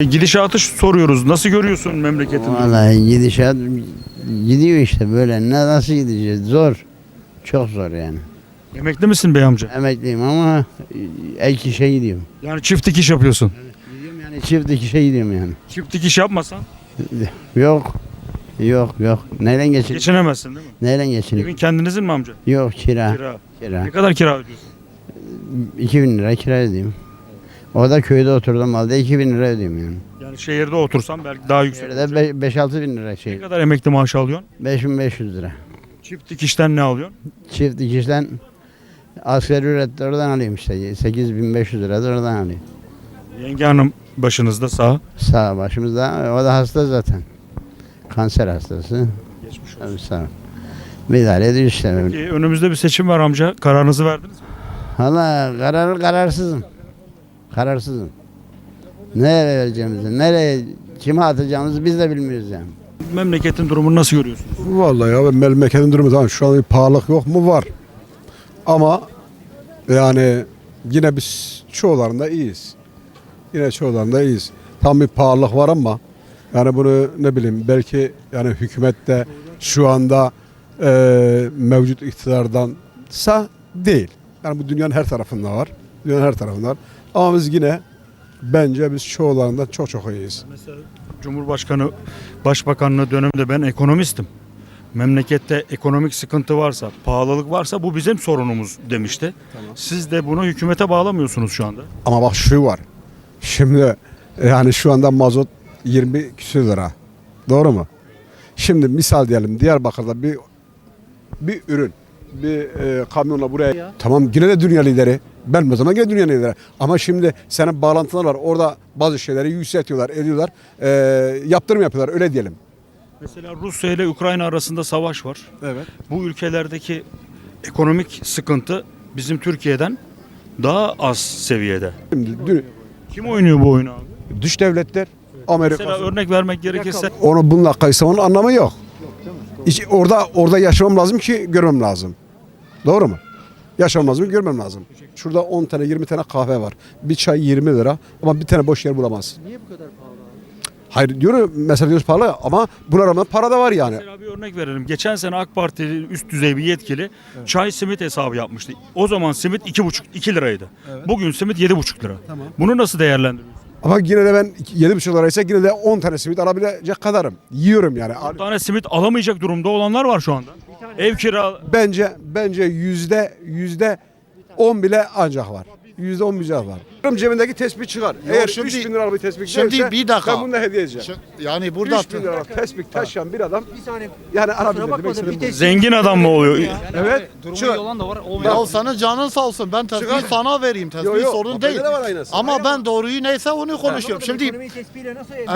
E, Gidişatı soruyoruz. Nasıl görüyorsun memleketini? Vallahi gidişat gidiyor işte böyle. Ne nasıl gideceğiz? Zor. Çok zor yani. Emekli misin bey amca? Emekliyim ama ek işe gidiyorum. Yani çift dikiş yapıyorsun. Gidiyorum yani çift işe gidiyorum yani. Çift dikiş yapmasan Yok. Yok yok. Neyle geçin? geçinemezsin değil mi? Geçineyim? Evin kendinizin mi amca? Yok kira. Kira. Kira. Ne kadar kira ödüyorsun? 2000 lira kira ödeyeyim. O da köyde oturduğum halde 2000 lira ödeyeyim yani. Yani şehirde otursan belki daha yüksek. Şöyle olacak. de 5-6 bin lira Ne şey. kadar emekli maaşı alıyorsun? 5500 lira. Çift dikişten ne alıyorsun? Çift dikişten asgari ücret de oradan alayım işte. 8500 lira da oradan alayım. Yenge hanım başınızda sağ. Sağ başımızda. O da hasta zaten. Kanser hastası. Geçmiş olsun. Tabii sağ ol. Müdahale ediyor işte. Peki, önümüzde bir seçim var amca. Kararınızı verdiniz mi? Valla karar, kararsızım. Kararsızım. Nereye vereceğimizi, nereye, kime atacağımızı biz de bilmiyoruz yani. Memleketin durumunu nasıl görüyorsunuz? Vallahi ya memleketin durumu tamam şu an bir pahalılık yok mu var. Ama yani yine biz çoğularında iyiyiz. Yine çoğularında iyiyiz. Tam bir pahalılık var ama yani bunu ne bileyim belki yani hükümette şu anda e, mevcut iktidardansa değil. Yani bu dünyanın her tarafında var. Dünyanın her tarafında var. Ama biz yine bence biz çoğularında çok çok iyiyiz. Mesela Cumhurbaşkanı Başbakanlığı döneminde ben ekonomistim. Memlekette ekonomik sıkıntı varsa, pahalılık varsa bu bizim sorunumuz demişti. Siz de bunu hükümete bağlamıyorsunuz şu anda. Ama bak şu var. Şimdi yani şu anda mazot 20 küsür lira. Doğru mu? Şimdi misal diyelim Diyarbakır'da bir bir ürün bir e, kamyonla buraya tamam yine de dünya lideri. Ben o zaman yine dünya lideri. Ama şimdi senin bağlantılar var. Orada bazı şeyleri yükseltiyorlar, ediyorlar. E, yaptırım yapıyorlar öyle diyelim. Mesela Rusya ile Ukrayna arasında savaş var. Evet. Bu ülkelerdeki ekonomik sıkıntı bizim Türkiye'den daha az seviyede. Şimdi dü- Kim oynuyor bu oyunu abi? dış devletler Amerika Mesela örnek vermek gerekirse Onu bununla kıyaslamanın anlamı yok. İşte orada orada yaşamam lazım ki görmem lazım. Doğru mu? Yaşamam lazım ki görmem lazım. Şurada 10 tane 20 tane kahve var. Bir çay 20 lira ama bir tane boş yer bulamaz. Niye bu kadar pahalı Hayır diyorum mesela diyoruz pahalı ama buna rağmen para da var yani. Mesela bir örnek verelim. Geçen sene AK Parti üst düzey bir yetkili çay simit hesabı yapmıştı. O zaman simit 2,5 2 liraydı. Bugün simit 7,5 lira. Bunu nasıl değerlendiriyorsun? Ama yine de ben 7,5 liraysa yine de 10 tane simit alabilecek kadarım. Yiyorum yani. Bir tane simit alamayacak durumda olanlar var şu anda. Ev kira Bence bence yüzde yüzde 10 bile ancak var. Yüzde 10 bile var. Cebindeki tespih çıkar. Eğer şimdi- 3 bin liralık bir tespih şimdi gelirse, bir dakika. Ben bunu da hediye edeceğim. Şimdi Yani burada 3 bin liralık tespih taşıyan bir adam yani alabilir. Demek istediğim bu. zengin adam mı oluyor? Evet. Durumu Çıkar. iyi olan da var, olmayan ya sana canın sağ olsun. Ben Çıkar. tesbih sana vereyim. Tesbih Yo, yo, sorun değil. Ama ben doğruyu neyse onu konuşuyorum. Şimdi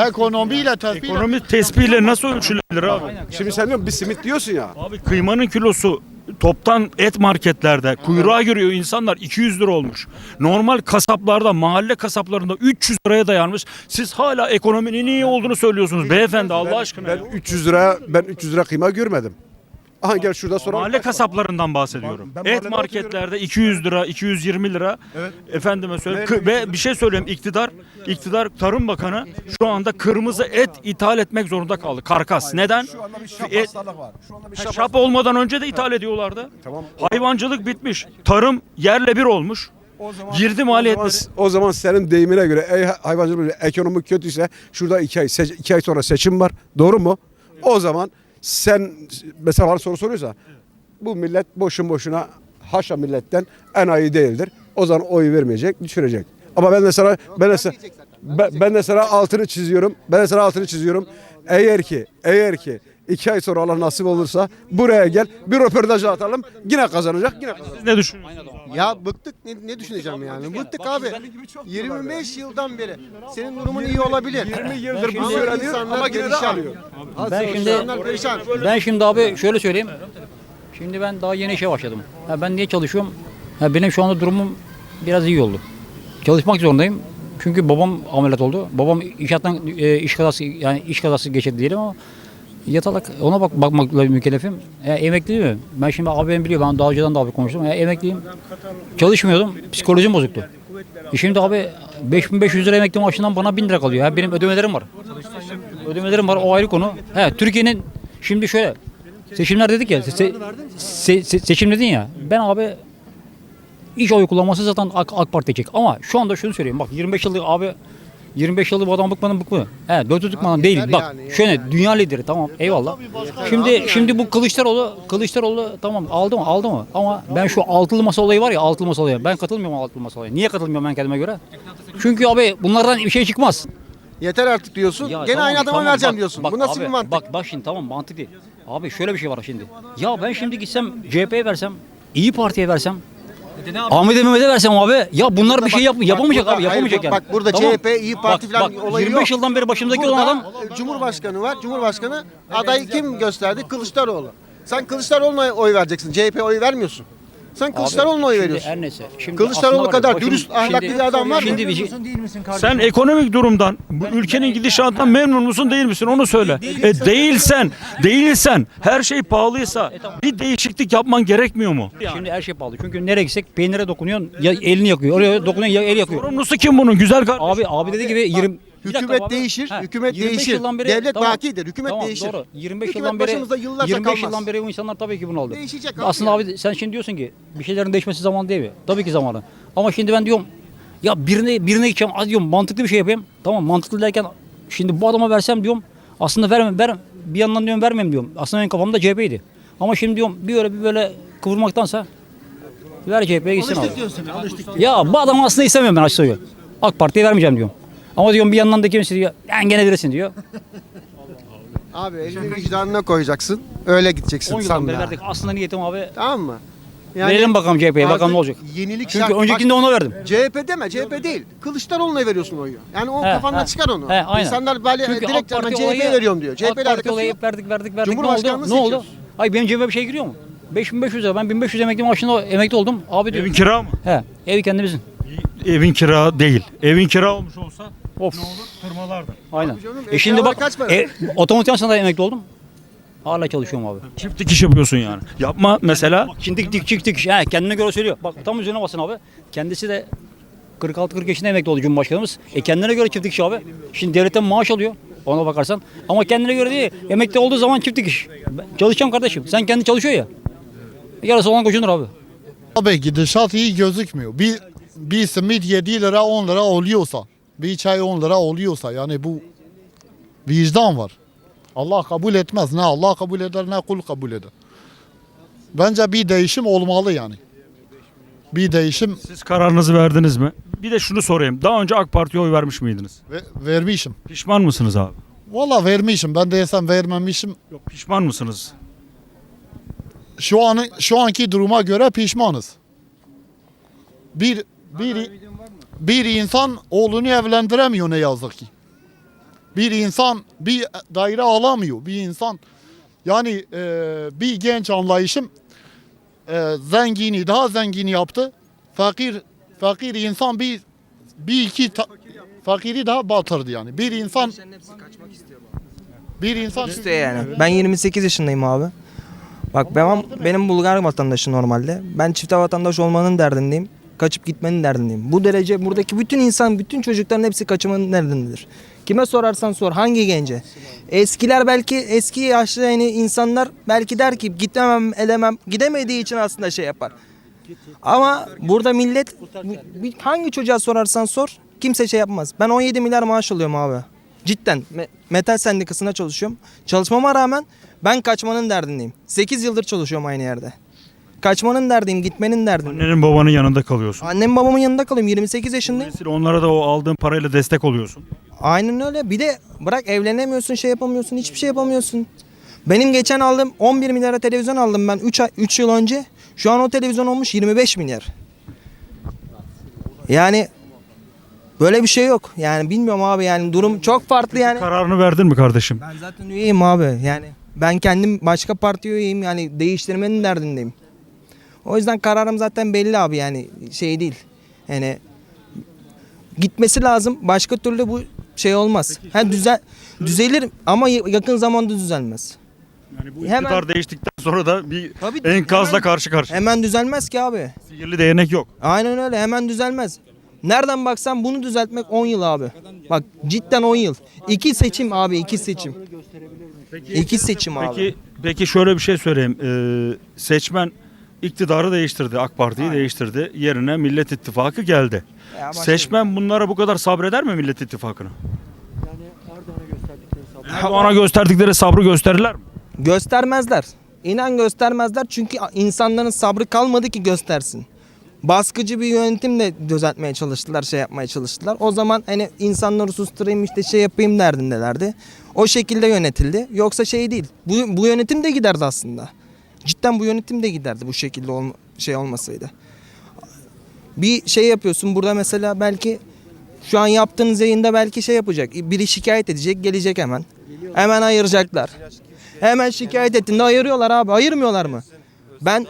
ekonomiyle tesbih Ekonomi tespihle nasıl ölçülebilir abi? Şimdi sen diyorsun bir simit diyorsun ya. Abi kıymanın kilosu toptan et marketlerde kuyruğa giriyor insanlar 200 lira olmuş. Normal kasaplarda mahalle kasaplarında 300 liraya dayanmış. Siz hala ekonominin iyi olduğunu söylüyorsunuz beyefendi Allah aşkına. Ben ya. 300 lira ben 300 lira kıyma görmedim. Aha gel şurada soralım. Mahalle kasaplarından bahsediyorum. Ben- Et mahallede marketlerde 200 lira, 220 lira. Evet. Efendime söyleyeyim. Kı- Ve bir şey söyleyeyim. iktidar, iktidar Tarım Bakanı şu anda kırmızı et ithal etmek zorunda kaldı. Karkas. Neden? Şu anda bir Et- var. Şu anda bir Ha, şap Şap olmadan önce de ithal ediyorlardı. Tamam. Hayvancılık bitmiş. Tarım yerle bir olmuş. O zaman, Girdi o maliyetleri. zaman, o zaman senin deyimine göre ey hayvancılık ekonomi kötüyse şurada iki ay, seç- iki ay sonra seçim var. Doğru mu? O zaman sen mesela bana soru soruyorsa bu millet boşun boşuna haşa milletten enayi değildir. O zaman oy vermeyecek, düşürecek. Ama ben mesela ben mesela ben, ben mesela altını çiziyorum. Ben mesela altını çiziyorum. Eğer ki eğer ki iki ay sonra Allah nasip olursa buraya gel bir röportaj atalım. Yine kazanacak, yine kazanacak. Siz ne düşünüyorsunuz? Ya bıktık ne, ne düşüneceğim yani? Bıktık abi. 25 yıldan beri. Senin durumun iyi olabilir. 20 yıldır bu söyleniyor insanlar ama yine de. Ben şimdi perişan. ben şimdi abi şöyle söyleyeyim. Şimdi ben daha yeni işe başladım. Ha ben niye çalışıyorum? Ha benim şu anda durumum biraz iyi oldu. Çalışmak zorundayım. Çünkü babam ameliyat oldu. Babam inşaattan e, iş kazası yani iş kazası geçirdi diyelim ama Yatalak ona bak bakmakla mükellefim. E, emekli mi? Ben şimdi abim biliyor ben daha önceden de abi konuştum. E, emekliyim. Çalışmıyordum. Psikolojim bozuktu. E şimdi abi 5500 lira emekli maaşından bana 1000 lira kalıyor. Ha, benim ödemelerim var. Ödemelerim var o ayrı konu. He Türkiye'nin şimdi şöyle seçimler dedik ya se, se- se- seçim dedin ya ben abi iş oy kullanması zaten AK, AK Parti çek. Ama şu anda şunu söyleyeyim bak 25 yıllık abi 25 yıllık bu adam bıkmadan bıkmadı. He dört bıkmadan değil. Bak yani, şöyle dünya lideri tamam eyvallah. Şimdi şimdi bu Kılıçdaroğlu Kılıçdaroğlu tamam aldı mı aldı mı ama ben şu altılı masa olayı var ya altılı masa olayı. Ben katılmıyorum altılı masa olayı. Niye katılmıyorum ben kendime göre? Çünkü abi bunlardan bir şey çıkmaz. Yeter artık diyorsun. Ya Gene tamam, aynı adama tamam, vereceğim bak, diyorsun. bak Bu nasıl abi, bir mantık? Bak bak şimdi tamam mantık değil. Abi şöyle bir şey var şimdi. Ya ben şimdi gitsem CHP'ye versem, İyi Parti'ye versem, Ahmet Mehmet'e versem abi ya bunlar bir şey yap, bak yapamayacak burada- abi yapamayacak hayır, yani. bak burada CHP, İYİ Parti bak, falan bak, olayı 25 yok. yıldan beri başımdaki olan Burada, adam e, Cumhurbaşkanı var. Cumhurbaşkanı adayı kim gösterdi? Kılıçdaroğlu. Sen Kılıçdaroğlu'na oy vereceksin. CHP oy vermiyorsun. Sen Kılıçdaroğlu'na oy veriyorsun. her neyse. Şimdi Kılıçdaroğlu var ya, kadar başım- dürüst, ahlaklı bir adam var mı? Şimdi bir şey, Sen ekonomik durumdan, bu ülkenin gidişatından memnun musun değil misin onu söyle. E değilsen, değilsen her şey pahalıysa bir değişiklik yapman gerekmiyor mu? şimdi her şey pahalı. Çünkü nereye gitsek peynire dokunuyorsun ya elini yakıyor. Oraya dokunuyorsun ya el yakıyor. Sorumlusu kim bunun güzel kardeşim? Abi abi dediği gibi 20 Dakika Hükümet abi. değişir, Ha, hükümet 25 değişir. yıldan beri- Devlet tamam, bakidir, hükümet tamam, değişir. Doğru. 25 Hükümet yıldan beri yıllarca 25 kalmaz. yıldan beri bu insanlar tabii ki bunu aldı. Değişecek abi Aslında yani. abi sen şimdi diyorsun ki bir şeylerin değişmesi zaman değil mi? Tabii ki zamanı. Ama şimdi ben diyorum ya birine birine gideceğim hadi diyorum mantıklı bir şey yapayım. Tamam mantıklı derken şimdi bu adama versem diyorum aslında vermem ver bir yandan diyorum vermem diyorum. Aslında benim kafamda CHP'ydi. Ama şimdi diyorum bir öyle bir böyle kıvırmaktansa ver CHP'ye gitsin abi. Ya bu adamı aslında istemiyorum ben açıkçası. AK Parti'ye vermeyeceğim diyorum. Ama diyorum bir yandan da kimse diyor yani gene verirsin diyor. Abi elini vicdanına koyacaksın. Öyle gideceksin 10 yıldan beri sandığa. verdik. Aslında niyetim abi. Tamam mı? Verelim bakalım CHP'ye bakalım ne olacak. Yenilik Çünkü şart. öncekinde ona verdim. Bak, CHP deme CHP değil. Kılıçdaroğlu'na veriyorsun oyu. Yani o He, kafandan he. çıkar onu. He, aynen. İnsanlar böyle Çünkü direkt AK hemen Parti CHP'ye olayı- veriyorum diyor. CHP'yle AK Parti alakası olayı yok. hep verdik verdik verdik. Ne Cumhurbaşkanlığı oldu? Ne oldu? Hayır benim cebime bir şey giriyor mu? 5500 lira. Ben 1500 emekli maaşında emekli oldum. Abi diyor. Evin kira mı? He, evi kendimizin. Evin kira değil. Evin kira olmuş olsa Of. ne olur? Tırmalardı. Aynen. canım, E şimdi bak kaç para? e, otomotiv sanayi emekli oldum. Hala çalışıyorum abi. Çift dikiş yapıyorsun yani. Yapma mesela. Şimdi dik dik dik dik. He, kendine göre söylüyor. Bak tam üzerine basın abi. Kendisi de 46-40 yaşında emekli oldu Cumhurbaşkanımız. E kendine göre çift dikiş abi. Şimdi devletten maaş alıyor. Ona bakarsan. Ama kendine göre değil. Emekli olduğu zaman çift dikiş. Ben çalışacağım kardeşim. Sen kendi çalışıyor ya. Yarısı olan koşunur abi. Abi gidişat iyi gözükmüyor. Bir, bir simit 7 lira 10 lira oluyorsa, bir çay 10 lira oluyorsa yani bu vicdan var. Allah kabul etmez. Ne Allah kabul eder ne kul kabul eder. Bence bir değişim olmalı yani. Bir değişim Siz kararınızı verdiniz mi? Bir de şunu sorayım. Daha önce AK Parti'ye oy vermiş miydiniz? ve- vermişim. Pişman mısınız abi? Valla vermişim. Ben desem vermemişim. Yok pişman mısınız? Şu an şu anki duruma göre pişmanız. Bir bir bir insan oğlunu evlendiremiyor ne yazık ki. Bir insan bir daire alamıyor. Bir insan yani e, bir genç anlayışım e, zengini daha zengin yaptı. Fakir fakir insan bir bir iki ta- fakiri daha batırdı yani. Bir insan bir insan İstiyor yani. Ben 28 yaşındayım abi. Bak benim, benim Bulgar vatandaşı normalde. Ben çifte vatandaş olmanın derdindeyim. Kaçıp gitmenin derdindeyim. Bu derece buradaki bütün insan, bütün çocukların hepsi kaçmanın derdindedir. Kime sorarsan sor, hangi gence? Eskiler belki, eski yaşlı yani insanlar belki der ki gitmemem, edemem. Gidemediği için aslında şey yapar. Ama burada millet hangi çocuğa sorarsan sor kimse şey yapmaz. Ben 17 milyar maaş alıyorum abi. Cidden me- metal sendikasında çalışıyorum. Çalışmama rağmen ben kaçmanın derdindeyim. 8 yıldır çalışıyorum aynı yerde. Kaçmanın derdiyim, gitmenin derdindeyim. Annenin babanın yanında kalıyorsun. Annem babamın yanında kalıyorum. 28 yaşındayım. Dolayısıyla onlara da o aldığın parayla destek oluyorsun. Aynen öyle. Bir de bırak evlenemiyorsun, şey yapamıyorsun, hiçbir şey yapamıyorsun. Benim geçen aldığım 11 milyara televizyon aldım ben 3 ay 3 yıl önce. Şu an o televizyon olmuş 25 milyar. Yani böyle bir şey yok. Yani bilmiyorum abi yani durum çok farklı yani. Kararını verdin mi kardeşim? Ben zaten üyeyim abi. Yani ben kendim başka parti üyeyim yani değiştirmenin derdindeyim. O yüzden kararım zaten belli abi yani şey değil. Yani gitmesi lazım. Başka türlü bu şey olmaz. Ha düzel düzelir ama yakın zamanda düzelmez. Yani bu Hemen- iktidar değiştikten sonra da bir Tabii enkazla hemen- karşı karşıya. Hemen düzelmez ki abi. Sihirli değnek yok. Aynen öyle hemen düzelmez. Nereden baksan bunu düzeltmek 10 yıl abi. Bak cidden 10 yıl. İki seçim abi iki seçim. İki seçim abi. Peki peki şöyle bir şey söyleyeyim. Ee, seçmen iktidarı değiştirdi. AK Parti'yi değiştirdi. Yerine Millet İttifakı geldi. Başka- Seçmen bunlara bu kadar sabreder mi Millet İttifakı'na? Erdoğan'a gösterdikleri sabrı gösterirler mi? Göstermezler. İnan göstermezler çünkü insanların sabrı kalmadı ki göstersin. Baskıcı bir yönetimle düzeltmeye çalıştılar, şey yapmaya çalıştılar. O zaman hani insanları susturayım işte şey yapayım derdindelerdi. O şekilde yönetildi. Yoksa şey değil. Bu, bu yönetim de giderdi aslında. Cidden bu yönetim de giderdi bu şekilde olma, şey olmasaydı. Bir şey yapıyorsun burada mesela belki şu an yaptığınız yayında belki şey yapacak. Biri şikayet edecek, gelecek hemen. Hemen ayıracaklar. Hemen şikayet ettiğinde ayırıyorlar abi. Ayırmıyorlar mı? Ben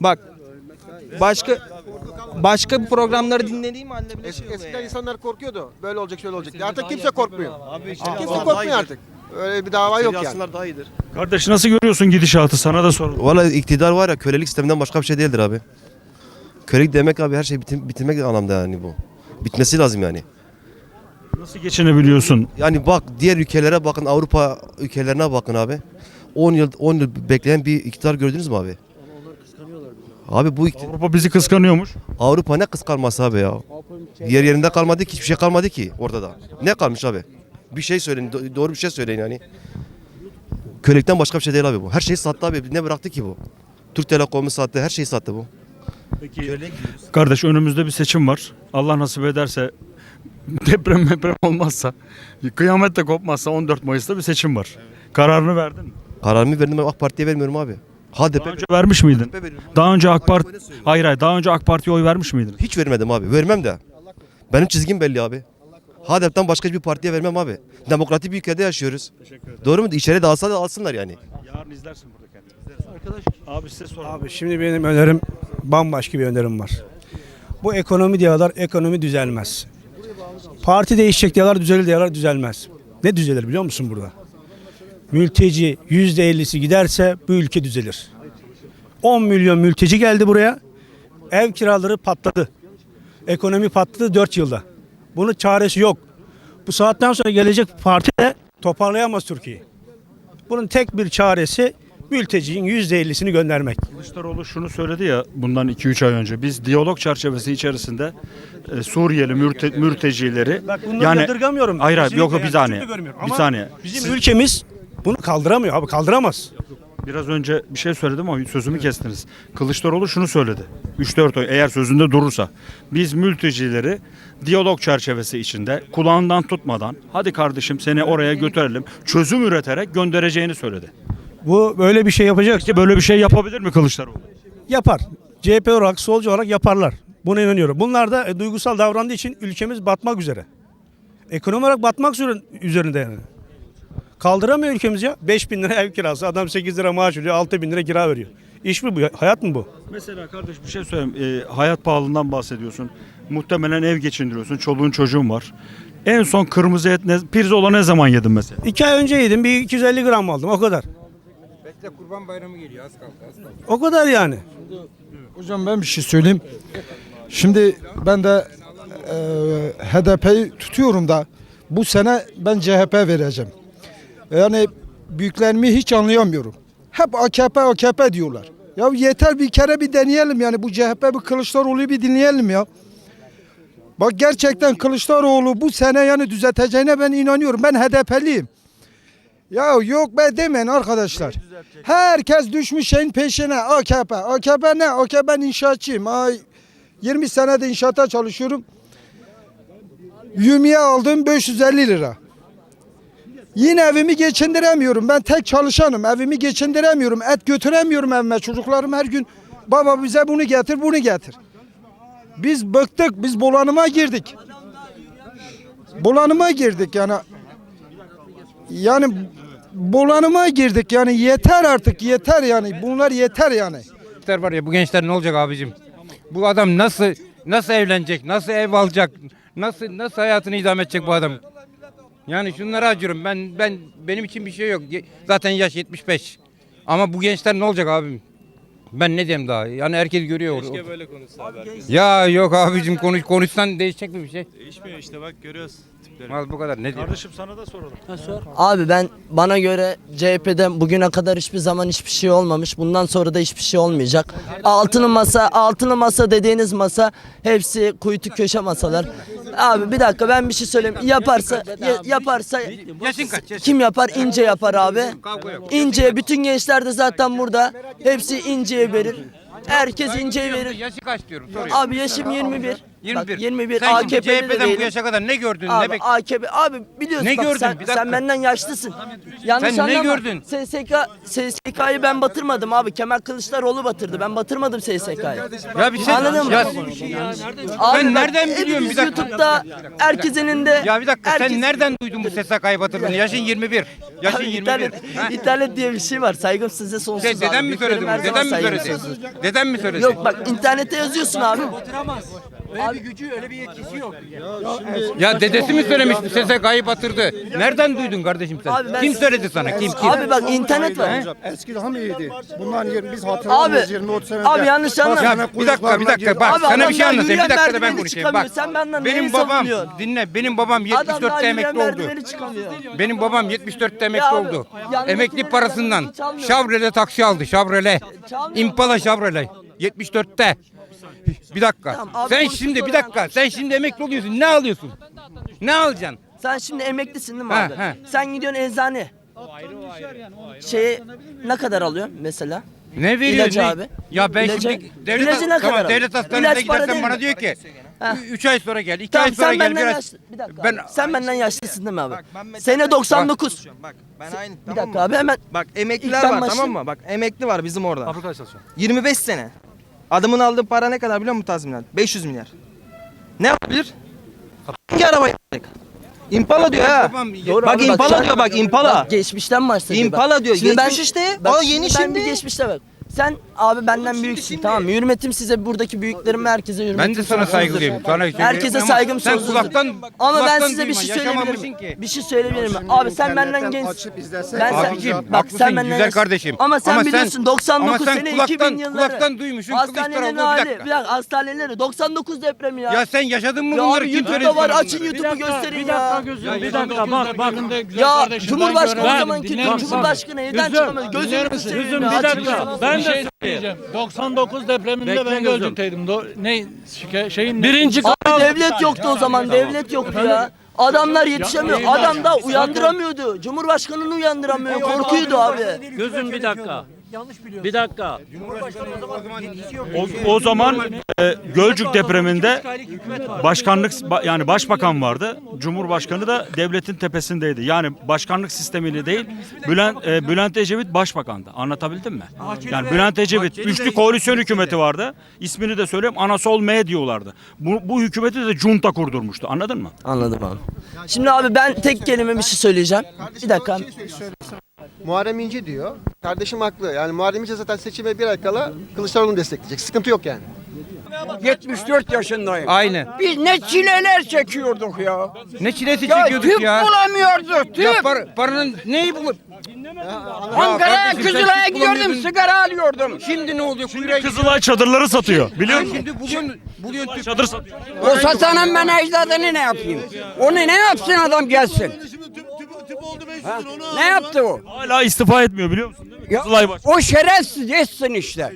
bak başka başka bir programları dinlediğim halde bile şey oluyor eskiden insanlar korkuyordu. Böyle olacak şöyle olacak diye. Artık kimse korkmuyor. Kimse korkmuyor artık. Öyle bir dava yok yani. daha iyidir. Kardeş nasıl görüyorsun gidişatı? Sana da soralım. Valla iktidar var ya kölelik sisteminden başka bir şey değildir abi. Kölelik demek abi her şey bitim, bitirmek anlamda yani bu. Bitmesi lazım yani. Nasıl geçinebiliyorsun? Yani bak diğer ülkelere bakın Avrupa ülkelerine bakın abi. 10 yıl 10 yıl bekleyen bir iktidar gördünüz mü abi? Abi bu ikti- Avrupa bizi kıskanıyormuş. Avrupa ne kıskanması abi ya. Diğer yerinde kalmadı ki hiçbir şey kalmadı ki ortada. Ne kalmış abi? Bir şey söyleyin do- doğru bir şey söyleyin yani. Kölelikten başka bir şey değil abi bu. Her şeyi sattı abi. Ne bıraktı ki bu? Türk Telekom'u sattı, her şeyi sattı bu. Peki kardeş önümüzde bir seçim var. Allah nasip ederse deprem deprem olmazsa kıyamet de kopmazsa 14 Mayıs'ta bir seçim var. Kararını verdin mi? Kararımı verdim ben AK Parti'ye vermiyorum abi. HDP Daha önce vermiş miydin? Daha önce AK Parti. Hayır hayır daha önce AK Parti'ye oy vermiş miydin? Hiç vermedim abi. Vermem de. Benim çizgim belli abi. HDP'den başka bir partiye vermem abi. Demokratik bir ülkede yaşıyoruz. Doğru mu? İçeri dağılsa da alsınlar yani. Yarın izlersin burada kendini. Arkadaş abi size soralım. Abi şimdi benim önerim bambaşka bir önerim var. Bu ekonomi diyorlar, ekonomi düzelmez. Parti değişecek diyorlar, düzelir diyorlar, düzelmez. Ne düzelir biliyor musun burada? Mülteci %50'si giderse bu ülke düzelir. 10 milyon mülteci geldi buraya. Ev kiraları patladı. Ekonomi patladı 4 yılda. Bunun çaresi yok. Bu saatten sonra gelecek parti de toparlayamaz Türkiye'yi. Bunun tek bir çaresi mültecinin %50'sini göndermek. Kılıçdaroğlu şunu söyledi ya bundan 2-3 ay önce. Biz diyalog çerçevesi içerisinde e, Suriyeli mürte, mürtecileri Bak bunları yadırgamıyorum. Hayır hayır yok bir yani, saniye. Bir saniye. Bizim Siz- ülkemiz bunu kaldıramıyor abi kaldıramaz. Biraz önce bir şey söyledim ama sözümü kestiniz. Kılıçdaroğlu şunu söyledi. 3-4 ay eğer sözünde durursa biz mültecileri diyalog çerçevesi içinde kulağından tutmadan hadi kardeşim seni oraya götürelim çözüm üreterek göndereceğini söyledi. Bu böyle bir şey yapacak Peki böyle bir şey yapabilir mi Kılıçdaroğlu? yapar. CHP olarak solcu olarak yaparlar. Buna inanıyorum. Bunlar da e, duygusal davrandığı için ülkemiz batmak üzere. Ekonomi olarak batmak üzerinde yani. Kaldıramıyor ülkemiz ya. 5 bin lira ev kirası. Adam 8 lira maaş alıyor. 6 bin lira kira veriyor. İş mi bu? Hayat mı bu? Mesela kardeş bir şey söyleyeyim. Ee, hayat pahalılığından bahsediyorsun. Muhtemelen ev geçindiriyorsun. Çoluğun çocuğun var. En son kırmızı et ne, pirzola ne zaman yedin mesela? 2 ay önce yedim. Bir 250 gram aldım. O kadar. Bekle kurban bayramı geliyor az kaldı az kaldı. O kadar yani. Hocam ben bir şey söyleyeyim. Şimdi ben de e, HDP'yi tutuyorum da bu sene ben CHP vereceğim. Yani büyüklerimi hiç anlayamıyorum. Hep AKP AKP diyorlar. Ya yeter bir kere bir deneyelim yani bu CHP bir Kılıçdaroğlu'yu bir dinleyelim ya. Bak gerçekten Kılıçdaroğlu bu sene yani düzelteceğine ben inanıyorum. Ben HDP'liyim. Ya yok be demeyin arkadaşlar. Herkes düşmüş şeyin peşine. AKP. AKP ne? AKP ben inşaatçıyım. Ay, 20 senede inşaata çalışıyorum. Yumiye aldım 550 lira. Yine evimi geçindiremiyorum. Ben tek çalışanım. Evimi geçindiremiyorum. Et götüremiyorum evime. Çocuklarım her gün baba bize bunu getir, bunu getir. Biz bıktık. Biz bulanıma girdik. Bulanıma girdik yani. Yani bulanıma girdik yani yeter artık yeter yani bunlar yeter yani. gençler var ya bu gençler ne olacak abicim? Bu adam nasıl nasıl evlenecek? Nasıl ev alacak? Nasıl nasıl hayatını idame edecek bu adam? Yani şunları acıyorum. Ben ben benim için bir şey yok. Zaten yaş 75. Ama bu gençler ne olacak abim? Ben ne diyeyim daha? Yani herkes görüyor. Keşke böyle konuşsa. Ya yok abicim konuş konuşsan değişecek mi bir şey? Değişmiyor işte bak görüyoruz tipleri. Al bu kadar. Ne diyeyim? Kardeşim sana da soralım. Abi ben bana göre CHP'de bugüne kadar hiçbir zaman hiçbir şey olmamış. Bundan sonra da hiçbir şey olmayacak. Altılı masa, altılı masa dediğiniz masa hepsi kuytu köşe masalar. Abi bir dakika ben bir şey söyleyeyim. Yaparsa ya- yaparsa Yaşın kaç? Yaşın? kim yapar? İnce yapar abi. İnce bütün gençler de zaten burada. Hepsi inceye verir. Herkes inceye verir. Yaşı kaç diyorum soruyorum. Abi yaşım 21. 21. Bak, 21 Sen şimdi AKP'li de CHP'den bu yaşa kadar ne gördün? Abi ne bek AKP abi biliyorsun Ne bak gördün? sen, sen benden yaşlısın. Yanlış Sen ne anlama. gördün? SSK SSK'yı ben batırmadım abi. Kemal Kılıçdaroğlu batırdı. Ben batırmadım SSK'yı. Ya bir şey Anladın mı? Ya, Abi Ben bak, nereden biliyorum? Bir dakika. YouTube'da herkesin elinde. ya bir dakika herkes- sen nereden duydun bu SSK'yı batırdığını? Yaşın 21. Yaşın Abi 21. internet, internet diye bir şey var. Saygım size sonsuz Şey, abi. deden mi söyledi bunu? Deden mi söyledi? Deden mi söyledi? Yok bak internette yazıyorsun abi. Ya dedesi mi söylemişti SSK'yı batırdı? Nereden duydun kardeşim sen? Abi ben- kim söyledi sana? Kim kim? Abi bak internet var. Eski daha mı iyiydi? Bundan biz Abi, abi yanlış anlama. Ya bir dakika bir dakika bak Abi sana bir adamlar şey anlatayım. Bir dakika da ben merdiveni konuşayım. çıkamıyor. Bak. Sen benden benim neyi babam savunuyorsun? dinle. Benim babam Adamlar 74'te yürüyen emekli oldu. merdiveni çıkamıyor. Benim babam 74'te emekli abi, oldu. Emekli parasından hiç almıyor. Chevrolet taksi aldı. Chevrolet. Çalmıyor. Impala Chevrolet. 74'te. Bir dakika. Tamam, abi sen konuştuk şimdi bir sonra dakika. Sen şimdi emekli oluyorsun. Ne alıyorsun? Ne alacaksın? Sen şimdi emeklisin değil mi Ha, abi? ha. Sen gidiyorsun eczane. Şey ne kadar alıyorsun mesela? Ne veriyor? İlacı ne? abi. Ya ben İlacı- şimdi devlet, İlacı ne tamam, kadar devlet hastanesine İlaç para gidersen değil bana mi? diyor ki Ha. 3 ay sonra gel, 2 Tamam ay sonra sen gel benden biraz. yaşlı. Bir dakika. Ben- abi. Sen benden yaşlısın değil mi abi? ben Sene 99. Bak ben aynı Bir tamam dakika mı? abi hemen Bak emekliler İlk ben var başlayayım. tamam mı? Bak emekli var bizim orada. 25 sene. Adamın aldığı para ne kadar biliyor musun tazminat? 500 milyar. Ne yapabilir? Hangi araba yapacak? Impala diyor ha. Doğru Bak abi, Impala sen- diyor bak Impala. Bak, geçmişten bahsediyor. Impala bak. diyor. Şimdi Geçmiş işte. bak, O yeni Ben şimdi. bir geçmişte bak. Sen abi benden büyüksün şimdi. tamam mı? Hürmetim size buradaki büyüklerim herkese hürmetim Ben de sana sonsuzdur. saygılıyım. Sana şey Herkese Ama saygım sen sonsuzdur. kulaktan Ama ben kulaktan size bir duyma, şey söyleyebilir yaşamamışsın miyim? ki. Bir şey söyleyebilir miyim? Abi sen benden genç. Ben sen, Abicim, bak haklısın, sen benden güzel kardeşim. Ama sen Ama sen- biliyorsun 99 ama sen sene kulaktan- 2000 yılları. kulaktan duymuşsun, Hastanelerin Kılıçdaroğlu, bir hali. dakika. Bir dakika hastaneleri 99 depremi ya. Ya sen yaşadın mı Ya bunları? abi Kim söyledi YouTube'da var sana açın bunları? YouTube'u gösterin ya. bir dakika bak bak. Ya Cumhurbaşkanı o zamanki? Cumhurbaşkanı evden çıkamadı. Gözünü seveyim ya, bir açın. Ben de söyleyeceğim. 99 depreminde ben Gölcük'teydim. Do- ne şike- şeyin birinci Abi devlet yoktu o zaman. Devlet yoktu ya. Adamlar yetişemiyor. Adam da uyandıramıyordu. Cumhurbaşkanını uyandıramıyor. Korkuyordu abi. Gözüm bir dakika. Bir dakika. O, o zaman e, Gölcük depreminde başkanlık ba- yani başbakan vardı. Cumhurbaşkanı da devletin tepesindeydi. Yani başkanlık sistemiyle değil Bülent e, Bülent Ecevit başbakandı. Anlatabildim mi? Yani Bülent Ecevit üçlü koalisyon hükümeti vardı. İsmini de söyleyeyim Anasol M diyorlardı. Bu, bu hükümeti de junta kurdurmuştu. Anladın mı? Anladım abi. Şimdi abi ben tek kelime bir şey söyleyeceğim. Bir dakika. Muharrem İnce diyor. Kardeşim haklı. Yani Muharrem İnce zaten seçime bir ay kala Kılıçdaroğlu'nu destekleyecek. Sıkıntı yok yani. 74 yaşındayım. Aynen. Biz ne çileler çekiyorduk ya. Ne çilesi Ya çekiyorduk tüp ya. bulamıyorduk Ya tüp. par- paranın neyi bulup? Ankara'ya kardeşim, sen Kızılay'a tüp gidiyordum bulamıyordun. sigara alıyordum. Şimdi ne oluyor? Kuyruğa. Kızılay çadırları satıyor. Biliyor musun? şimdi buluyorsun, buluyorsun tüp. Çadır satıyor. O satanın ben ecdadını ne yapayım? Onu ne yapsın adam gelsin? Ha? Ne yaptı o? Hala istifa etmiyor biliyor musun? Değil mi? Ya, Kızılay o şerefsiz etsin işte.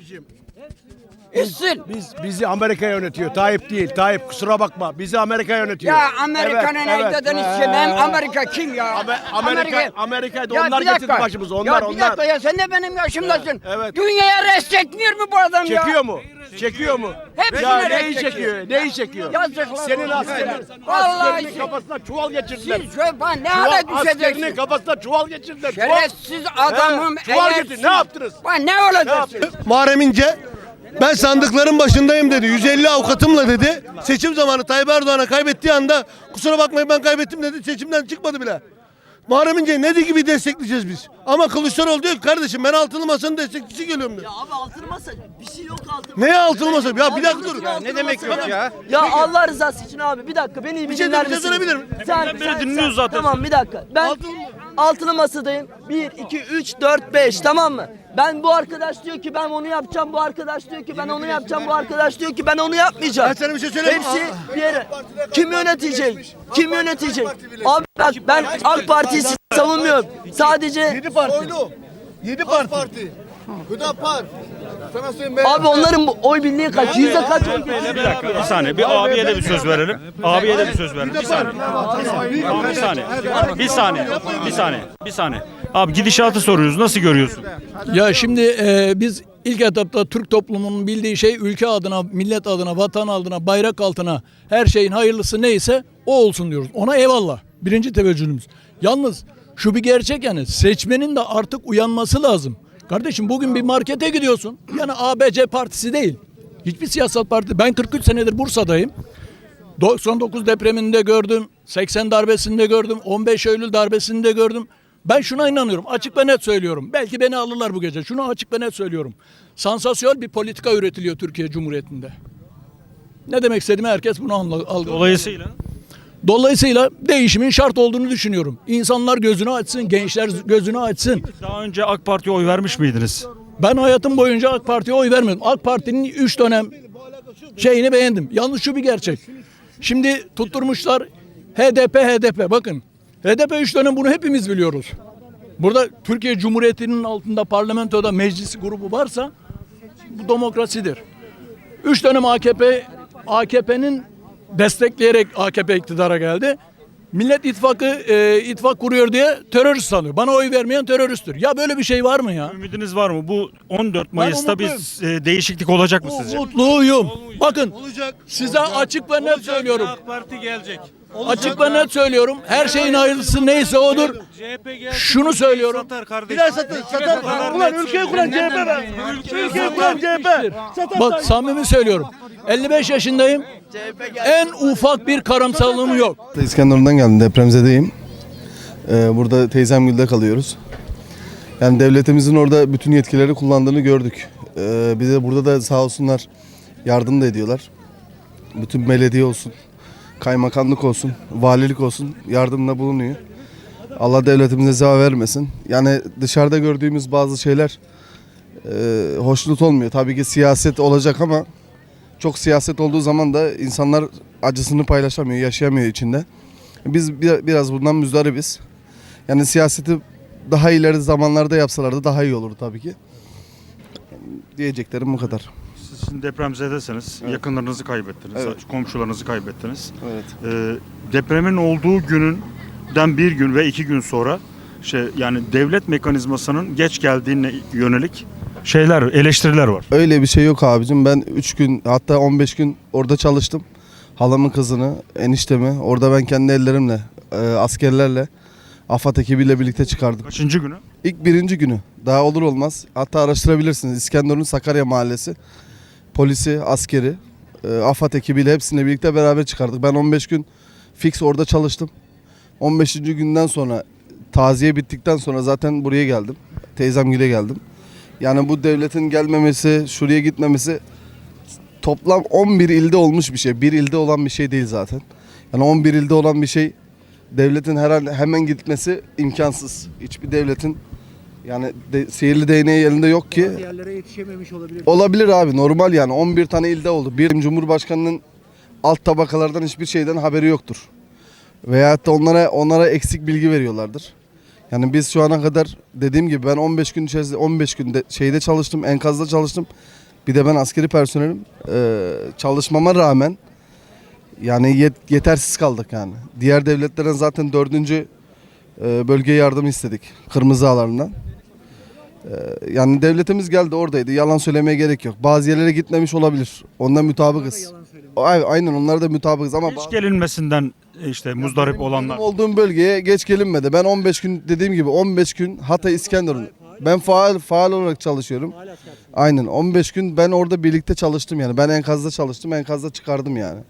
Etsin. Biz bizi Amerika yönetiyor. Tayyip değil. Tayyip kusura bakma. Bizi Amerika yönetiyor. Ya Amerika'nın Evet, evet. Ee, istemem. Amerika kim ya? Amer- Amerika, Amerika'da Ya onlar bir dakika. getirdi başımıza. Onlar ya bir onlar. dakika ya sen de benim yaşımdasın. Evet. Dünyaya res çekmiyor mu bu adam ya? Çekiyor mu? Çekiyor mu? Hepsini ya neyi çekiyor. çekiyor? Neyi çekiyor? Yazıklar Senin olsun. askerin, Vallahi askerinin siz- kafasına çuval geçirdiler. Siz şöyle bana ne Çuval, hale askerinin düşeceksin? kafasına çuval geçirdiler. Çuval. Şerefsiz adamım. He, çuval getir. Ne yaptınız? Bana ne olacaksın? Muharrem İnce ben sandıkların başındayım dedi. 150 avukatımla dedi. Seçim zamanı Tayyip Erdoğan'a kaybettiği anda kusura bakmayın ben kaybettim dedi. Seçimden çıkmadı bile. Muharrem İnce'yi ne gibi destekleyeceğiz biz? Ama Kılıçdaroğlu diyor ki kardeşim ben altılı masanın destekçisi geliyorum diyor. Abi altılı masa bir şey yok altılı Neye altılı masa? Ya bir dakika dur. Ne demek yok ya? Ya Allah rızası için abi bir dakika beni bir şey dinler bir şey misin? sorabilir miyim? Sen, beri dinliyoruz zaten. Tamam bir dakika. Ben altılı masadayım. 1, 2, 3, 4, 5 tamam mı? Ben bu arkadaş diyor ki ben onu yapacağım. Bu arkadaş diyor ki ben onu yapacağım. Bu arkadaş diyor ki ben onu yapmayacağım. Ben sana bir şey söyleyeyim mi? Hepsi bir yere. Kim yönetecek? Kim yönetecek? Abi bak ben AK Parti'yi savunmuyorum. Sadece 7 parti. 7 parti. Parti. Hüdapar. Sana söyleyeyim ben. abi onların bu oy birliği kaç? Yüzde kaç oy? Bir dakika bir saniye bir abiye de bir söz verelim. Abiye de bir söz verelim. Bir saniye. Bir saniye. Bir saniye. Bir saniye. Bir saniye. Abi gidişatı soruyoruz. Nasıl görüyorsun? Ya şimdi e, biz ilk etapta Türk toplumunun bildiği şey ülke adına, millet adına, vatan adına, bayrak altına her şeyin hayırlısı neyse o olsun diyoruz. Ona eyvallah. Birinci teveccühümüz. Yalnız şu bir gerçek yani seçmenin de artık uyanması lazım. Kardeşim bugün bir markete gidiyorsun. Yani ABC partisi değil. Hiçbir siyasal parti. Ben 43 senedir Bursa'dayım. 99 depreminde gördüm, 80 darbesinde gördüm, 15 Eylül darbesinde gördüm. Ben şuna inanıyorum. Açık ve net söylüyorum. Belki beni alırlar bu gece. Şunu açık ve net söylüyorum. Sansasyonel bir politika üretiliyor Türkiye Cumhuriyeti'nde. Ne demek istediğimi herkes bunu anla- algılıyor. Dolayısıyla Dolayısıyla değişimin şart olduğunu düşünüyorum. İnsanlar gözünü açsın, gençler gözünü açsın. daha önce AK Parti'ye oy vermiş miydiniz? Ben hayatım boyunca AK Parti'ye oy vermedim. AK Parti'nin 3 dönem şeyini beğendim. Yalnız şu bir gerçek. Şimdi tutturmuşlar HDP HDP. Bakın HDP 3 dönem bunu hepimiz biliyoruz. Burada Türkiye Cumhuriyeti'nin altında parlamentoda meclis grubu varsa bu demokrasidir. 3 dönem AKP AKP'nin destekleyerek AKP iktidara geldi. Millet İttifakı e, ittifak kuruyor diye terörist sanıyor. Bana oy vermeyen teröristtir. Ya böyle bir şey var mı ya? Ümidiniz var mı? Bu 14 Mayıs'ta bir e, değişiklik olacak mı sizce? Mutluyum. Bakın size açık ve net söylüyorum. Parti gelecek. Açık ve net söylüyorum. Her şeyin hayırlısı neyse odur. Şunu söylüyorum. Birer satın. Satar. Ulan ülkeyi kuran CHP be. Ülkeyi kuran CHP. Satar. Bak samimi söylüyorum. 55 yaşındayım. En ufak bir karamsarlığım yok. İskenderun'dan geldim depremzedeyim. Ee, burada teyzemgilde kalıyoruz. Yani devletimizin orada bütün yetkileri kullandığını gördük. Ee, bize burada da sağ olsunlar yardım da ediyorlar. Bütün belediye olsun, kaymakamlık olsun, valilik olsun yardımda bulunuyor. Allah devletimize zeval vermesin. Yani dışarıda gördüğümüz bazı şeyler e, hoşnut olmuyor. Tabii ki siyaset olacak ama çok siyaset olduğu zaman da insanlar acısını paylaşamıyor, yaşayamıyor içinde. Biz bir- biraz bundan müzdaribiz. Yani siyaseti daha ileri zamanlarda yapsalardı daha iyi olurdu tabii ki. Diyeceklerim bu kadar. Siz şimdi depremzedesiniz. Yakınlarınızı kaybettiniz. Evet. Komşularınızı kaybettiniz. Evet. Ee, depremin olduğu gününden bir gün ve iki gün sonra şey yani devlet mekanizmasının geç geldiğine yönelik şeyler, eleştiriler var. Öyle bir şey yok abicim. Ben 3 gün hatta 15 gün orada çalıştım. Halamın kızını, eniştemi orada ben kendi ellerimle, e, askerlerle, AFAD ekibiyle birlikte çıkardık. Kaçıncı günü? İlk birinci günü. Daha olur olmaz. Hatta araştırabilirsiniz. İskenderun Sakarya Mahallesi. Polisi, askeri, e, AFAD ekibiyle hepsine birlikte beraber çıkardık. Ben 15 gün fix orada çalıştım. 15. günden sonra taziye bittikten sonra zaten buraya geldim. Teyzemgile geldim. Yani bu devletin gelmemesi, şuraya gitmemesi toplam 11 ilde olmuş bir şey. Bir ilde olan bir şey değil zaten. Yani 11 ilde olan bir şey devletin her an hemen gitmesi imkansız. Hiçbir devletin yani de, sihirli değneği elinde yok ki. Yerlere yetişememiş olabilir. Olabilir abi normal yani 11 tane ilde oldu. Bir Cumhurbaşkanının alt tabakalardan hiçbir şeyden haberi yoktur. Veyahut da onlara onlara eksik bilgi veriyorlardır. Yani biz şu ana kadar dediğim gibi ben 15 gün içerisinde 15 günde şeyde çalıştım, enkazda çalıştım. Bir de ben askeri personelim. Ee, çalışmama rağmen yani yet- yetersiz kaldık yani. Diğer devletlerden zaten dördüncü e, bölge yardım istedik. Kırmızı alanından. Ee, yani devletimiz geldi oradaydı. Yalan söylemeye gerek yok. Bazı yerlere gitmemiş olabilir. Ondan mutabıkız. Ay- Aynen onlar da mutabıkız ama Geç gelinmesinden e, işte muzdarip olanlar. benim olduğum bölgeye geç gelinmedi. Ben 15 gün dediğim gibi 15 gün Hatay İskenderun. Ben faal faal olarak çalışıyorum. Aynen 15 gün ben orada birlikte çalıştım yani. Ben enkazda çalıştım, enkazda çıkardım yani.